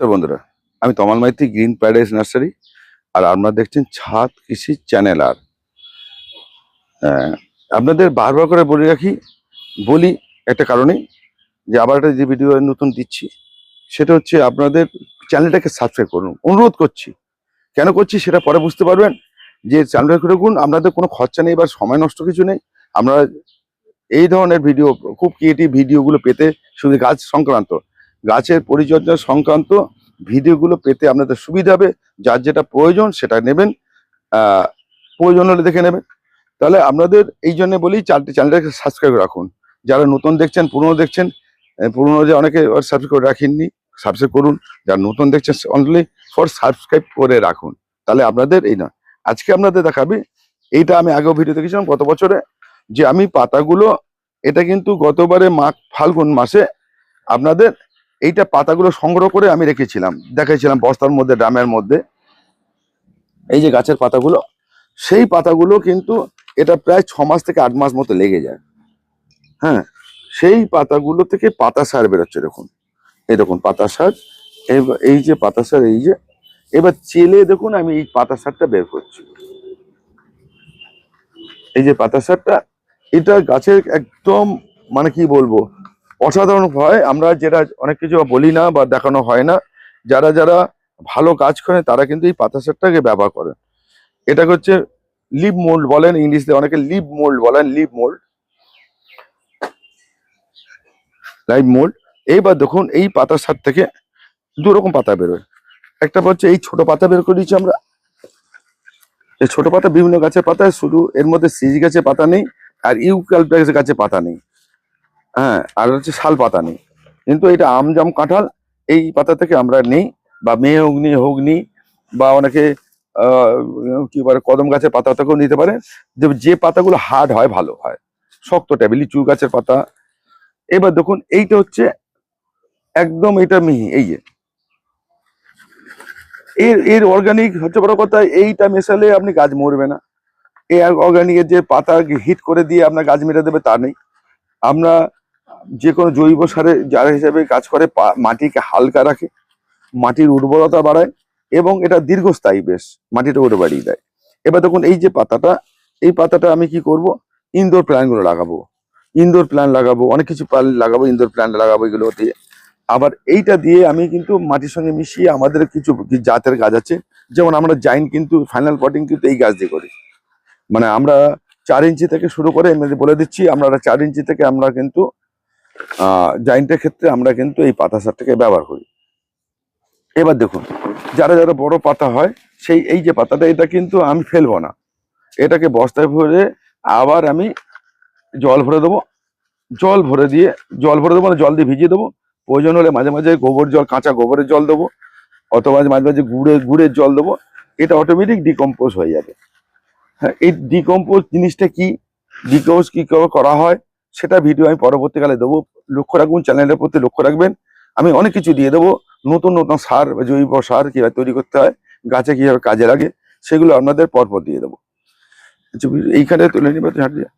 তো বন্ধুরা আমি Tamal Maiti green paradise nursery আর আপনারা দেখছেন ছাদ কৃষি চ্যানেল আর। আহ, আপনাদের বারবার করে বলে রাখি বলি একটা কারণে যে আবার একটা যে ভিডিও নতুন দিচ্ছি সেটা হচ্ছে আপনাদের চ্যানেলটাকে সাবস্ক্রাইব করুন। অনুরোধ করছি কেন করছি সেটা পরে বুঝতে পারবেন যে চ্যানেলটা করে রাখুন আপনাদের কোনো খরচা নেই বা সময় নষ্ট কিছু নেই আমরা এই ধরনের ভিডিও খুব ক্রিয়েটিভ ভিডিওগুলো পেতে শুধু গাছ সংক্রান্ত গাছের পরিচর্যা সংক্রান্ত ভিডিওগুলো পেতে আপনাদের সুবিধা হবে। যার যেটা প্রয়োজন সেটা নেবেন। প্রয়োজন হলে দেখে নেবেন। তাহলে আপনাদের এই জন্য বলি চারটি চ্যানেলটাকে সাবস্ক্রাইব রাখুন। যারা নতুন দেখছেন, পুরনো দেখছেন পুরনো যে অনেকে সাবস্ক্রাইব করে রাখেননি সাবস্ক্রাইব করুন। যারা নতুন দেখছেন অনলি ফর সাবস্ক্রাইব করে রাখুন। তাহলে আপনাদের এই না। আজকে আপনাদের দেখাবে, এইটা আমি আগেও ভিডিও দেখেছিলাম গত বছরে, যে আমি পাতাগুলো, এটা কিন্তু গতবারে মাঘ ফাল্গুন মাসে আপনাদের এইটা পাতাগুলো সংগ্রহ করে আমি রেখেছিলাম। দেখেছিলাম বস্তার মধ্যে, ড্রামের মধ্যে। এই যে গাছের পাতাগুলো, সেই পাতাগুলো কিন্তু এটা প্রায় ছ মাস থেকে আট মাস মতো লেগে যায়। হ্যাঁ সেই পাতাগুলো থেকে পাতা সার বেরোচ্ছে দেখুন। এই দেখুন পাতা সার এই যে পাতা সার, এই যে, এবার চেলে দেখুন আমি এই পাতা সারটা বের করছি। এই যে পাতা সারটা, এটা গাছের একদম মানে কি বলব অসাধারণ হয়। আমরা যেটা অনেক কিছু বলি না বা দেখানো হয় না। যারা যারা ভালো কাজ করে, তারা কিন্তু এই পাতা সেটটাকে ব্যবহার করেন এটাকে হচ্ছে লিভ মোল্ড বলেন, ইংলিশে অনেকে লিভ মোল্ড বলেন লিভ মোল্ড লাইভ মোল্ড এইবার দেখুন, এই পাতার সার থেকে দু রকম পাতা বেরোয়। একটা হচ্ছে এই ছোট পাতা বের করে দিচ্ছি আমরা। এই ছোট পাতা বিভিন্ন গাছের পাতা, শুধু এর মধ্যে সিজ গাছের পাতা নেই, আর ইউক্যালিপটাস গাছের পাতা নেই। হ্যাঁ আর হচ্ছে শাল পাতা নেই। কিন্তু এটা আমজাম কাঁঠাল, এই পাতা থেকে আমরা নেই, বা মেয়ে অগ্নি অগ্নি বা অনেকে কি বলে, কদম গাছের পাতা থেকেও নিতে পারে। যে যে পাতাগুলো হার্ড হয়, ভালো হয়। শক্ত টাইপের লিচু গাছের পাতা। এবার দেখুন, এইটা হচ্ছে একদম এটা মিহি, এই যে। এর এর অর্গানিক হচ্ছে বড় কথা, এইটা মেশালে আপনি গাছ মরবে না। এই অর্গানিকের যে পাতা হিট করে দিয়ে আপনার গাছ মেরে দেবে তা নেই। আমরা যে কোনো জৈব সারে যারা হিসেবে কাজ করে মাটিকে হালকা রাখে, মাটির উর্বরতা বাড়ায় এবং এটা দীর্ঘস্থায়ী বেশ, মাটিটা উড়ে বাড়িয়ে দেয়। এবার দেখুন, এই যে পাতাটা, এই পাতাটা আমি কি করব? ইনডোর প্ল্যান্টগুলো লাগাবো। ইনডোর প্ল্যান্ট লাগাবো, অনেক কিছু লাগাবো ইনডোর প্ল্যান্ট লাগাবো এগুলো দিয়ে। আবার এইটা দিয়ে আমি কিন্তু মাটির সঙ্গে মিশিয়ে আমাদের কিছু জাতের গাছ আছে, যেমন আমরা জাইন কিন্তু ফাইনাল পটিং কিন্তু এই গাছ দিয়ে করি। মানে আমরা চার ইঞ্চি থেকে শুরু করে বলে দিচ্ছি, আমরা চার ইঞ্চি থেকে আমরা কিন্তু জাইন্টের ক্ষেত্রে আমরা কিন্তু এই পাতা সারটাকে ব্যবহার করি। এবার দেখুন, যারা যারা বড় পাতা হয়, সেই এই যে পাতাটা, এটা কিন্তু আমি ফেলব না। এটাকে বস্তায় ভরে আবার আমি জল ভরে দেবো। জল ভরে দিয়ে, জল ভরে দেবো মানে জল দিয়ে ভিজিয়ে দেবো। প্রয়োজন হলে মাঝে মাঝে গোবর জল, কাঁচা গোবরের জল দেবো। অথবা মাঝে মাঝে গুড়ে, গুড়ের জল দেবো। এটা অটোমেটিক ডিকম্পোজ হয়ে যাবে। হ্যাঁ এই ডিকম্পোজ জিনিসটা কি? ডিকম্পোজ কী করা হয়? সেটা ভিডিও আমি পরবর্তীকালে দেবো। লক্ষ্য রাখবেন চ্যানেলের প্রতি লক্ষ্য রাখবেন। আমি অনেক কিছু দিয়ে দেবো। নতুন নতুন সার জৈব সার কীভাবে তৈরি করতে হয় গাছে কীভাবে কাজে লাগে সেগুলো আপনাদের পরপর দিয়ে দেবো। আচ্ছা, এইখানে তুলে নিবে ঝাড় দিয়ে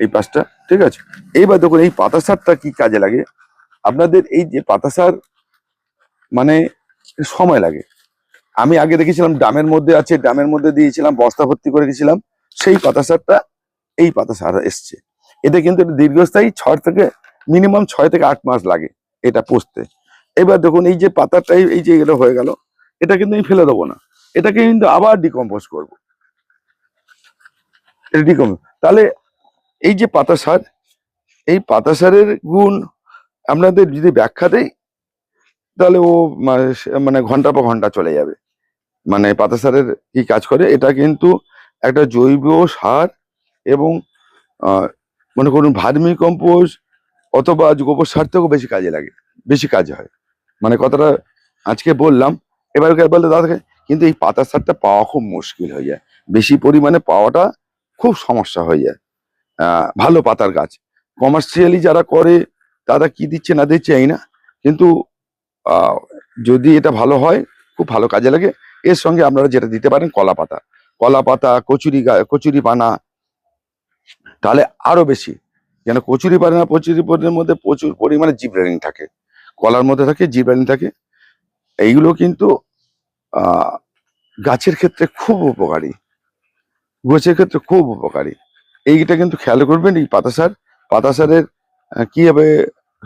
এই পাঁচটা ঠিক আছে? এইবার দেখুন এই পাতা সারটা কি কাজে লাগে? আপনাদের এই যে পাতা সার মানে সময় লাগে। আমি আগে দেখেছিলাম ডামের মধ্যে আছে ডামের মধ্যে দিয়েছিলাম বস্তা ভর্তি করে গেছিলাম সেই পাতা সারটা এই পাতা সার এসছে। এতে কিন্তু এটা দীর্ঘস্থায়ী ছয় থেকে মিনিমাম ছয় থেকে আট মাস লাগে এটা পুষতে। এবার দেখুন এই যে পাতাটা, এই- যে এটা হয়ে গেল, এটা কিন্তু আমি ফেলে দেবো না। এটাকে কিন্তু আবার ডিকম্পোজ করব। এটা তাহলে এই যে পাতা সার, এই পাতা সারের গুণ আপনাদের যদি ব্যাখ্যা দেই, তাহলে ও মা- মানে ঘণ্টা পর ঘণ্টা চলে যাবে। মানে পাতা সারের কি কাজ করে, এটা কিন্তু একটা জৈব সার এবং মনে করুন ভার্মি কম্পোস্ট অথবা গোবর সার থেকেও বেশি কাজে লাগে, বেশি কাজ হয়। মানে কথাটা আজকে বললাম, এবার বলতে দাদা কিন্তু এই পাতা সারটা পাওয়া খুব মুশকিল হয়ে যায়। বেশি পরিমাণে পাওয়াটা খুব সমস্যা হয়ে যায়। ভালো পাতার গাছ। কমার্শিয়ালি যারা করে, তারা কি দিচ্ছে না দিচ্ছে এই না, কিন্তু যদি এটা ভালো হয়, খুব ভালো কাজে লাগে। এর সঙ্গে আপনারা যেটা দিতে পারেন কলা পাতা। কলা পাতা, কচুরি কচুরি পানা তাহলে আরও বেশি। যেন কচুরি পানা কচুরি পানার মধ্যে প্রচুর পরিমাণে জিব্রানিন থাকে। কলার মধ্যে থাকে জিব্রানিন থাকে। এইগুলো কিন্তু গাছের ক্ষেত্রে খুব উপকারী। গাছের ক্ষেত্রে খুব উপকারী। এইটা কিন্তু খেয়াল করবেন, এই পাতা সার। পাতা সারের কীভাবে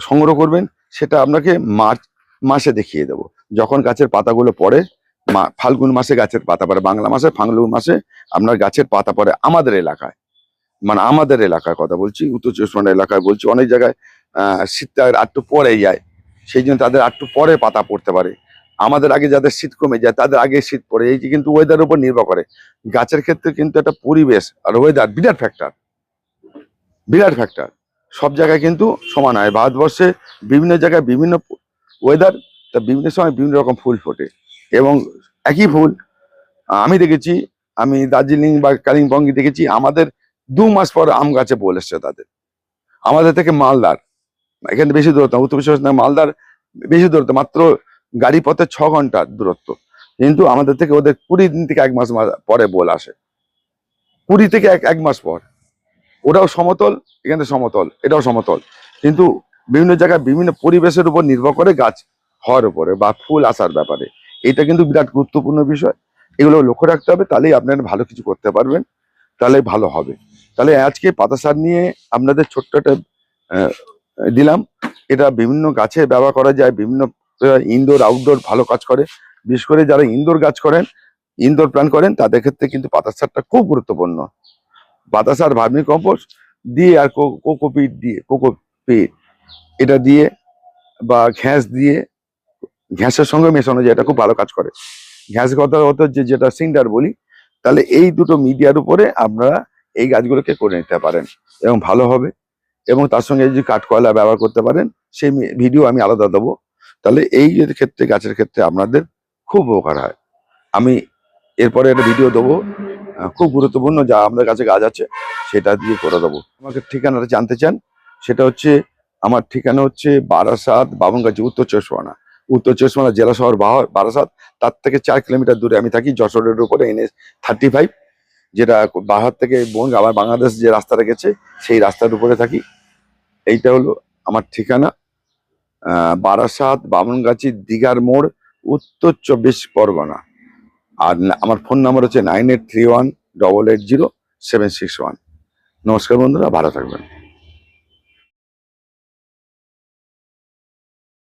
সংগ্রহ করবেন, সেটা আপনাকে মার্চ, মাসে দেখিয়ে দেবো। যখন গাছের পাতাগুলো পড়ে ফাল্গুন মাসে গাছের পাতা পড়ে, বাংলা মাসে, ফাল্গুন মাসে আপনার গাছের পাতা পড়ে আমাদের এলাকায়। মানে আমাদের এলাকার কথা বলছি, উত্তর চব্বিশ পরগনা এলাকায় বলছি, অনেক জায়গায় শীতটা আটটু পরে যায়। সেই জন্য তাদের আটটু পরে পাতা পড়তে পারে। আমাদের আগে যাদের শীত কমে যায়, তাদের আগে শীত পড়ে। এই যে কিন্তু ওয়েদার উপর নির্ভর করে। গাছের ক্ষেত্রে কিন্তু একটা পরিবেশ আর ওয়েদার বিরাট ফ্যাক্টর বিরাট ফ্যাক্টর সব জায়গায় কিন্তু সমান হয়। ভারতবর্ষে বিভিন্ন জায়গায় বিভিন্ন ওয়েদার তা বিভিন্ন সময় বিভিন্ন রকম ফুল ফোটে। এবং একই ফুল, আমি দেখেছি, আমি দার্জিলিং বা কালিম্পংয়ে দেখেছি, আমাদের দু মাস পর আম গাছে বল এসছে তাদের। আমাদের থেকে মালদার। এখানে বেশি দূরত্ব উত্তর বিশ্বাস না, মালদার বেশি দূরত্ব, মাত্র গাড়ি পথে ছ ঘণ্টা দূরত্ব। কিন্তু আমাদের থেকে ওদের কুড়ি দিন থেকে এক মাস পরে বল আসে। কুড়ি থেকে এক এক মাস পর। ওটাও সমতল, এখানে সমতল, এটাও সমতল। কিন্তু বিভিন্ন জায়গায় বিভিন্ন পরিবেশের উপর নির্ভর করে গাছ হওয়ার উপরে বা ফুল আসার ব্যাপারে। এটা কিন্তু বিরাট গুরুত্বপূর্ণ বিষয়। এগুলো লক্ষ্য রাখতে হবে, তাহলেই আপনারা ভালো কিছু করতে পারবেন তাহলে ভালো হবে। তাহলে আজকে পাতা সার নিয়ে আপনাদের ছোট্ট একটা দিলাম। এটা বিভিন্ন গাছে ব্যবহার করা যায়, বিভিন্ন ইনডোর আউটডোর ভালো কাজ করে। বিশেষ করে যারা ইনডোর গাছ করেন ইনডোর প্ল্যান করেন, তাদের ক্ষেত্রে কিন্তু পাতা সারটা খুব গুরুত্বপূর্ণ। পাতা সার ভার্মি কম্পোস্ট দিয়ে আর কোকোপিট দিয়ে, কোকোপিট, এটা দিয়ে বা ঘ্যাস দিয়ে, ঘ্যাসের সঙ্গে মেশানো যায়, এটা খুব ভালো কাজ করে। ঘ্যাস কথা হতো যে, যেটা সিন্ডার বলি, তাহলে এই দুটো মিডিয়ার উপরে আপনারা এই গাছগুলোকে করে নিতে পারেন এবং ভালো হবে এবং তার সঙ্গে যদি কাঠকয়লা ব্যবহার করতে পারেন, সেই ভিডিও আমি আলাদা দেবো। তাহলে এই ক্ষেত্রে, গাছের ক্ষেত্রে আপনাদের খুব উপকার হয়। আমি এরপরে একটা ভিডিও দেবো খুব গুরুত্বপূর্ণ যা আমাদের কাছে গাছ আছে, সেটা দিয়ে করে দেবো। আমাকে ঠিকানাটা জানতে চান, সেটা হচ্ছে, আমার ঠিকানা হচ্ছে বারাসাত বাবনগাছি উত্তর পরগনা উত্তর চব্বিশ জেলা শহর বারাসাত, তার থেকে চার কিলোমিটার দূরে আমি থাকি, যশোরের উপরে, এনএস থার্টি ফাইভ যেটা বাহার থেকে বোন আমার বাংলাদেশ যে রাস্তা রেখেছে, সেই রাস্তার উপরে থাকি। এইটা হলো আমার ঠিকানা। বারাসাত, বামনগাছি, দিঘার মোড়, উত্তর চব্বিশ পরগনা। আর আমার ফোন নাম্বার হচ্ছে nine eight three one double eight zero seven six one. নমস্কার বন্ধুরা, ভালো থাকবেন।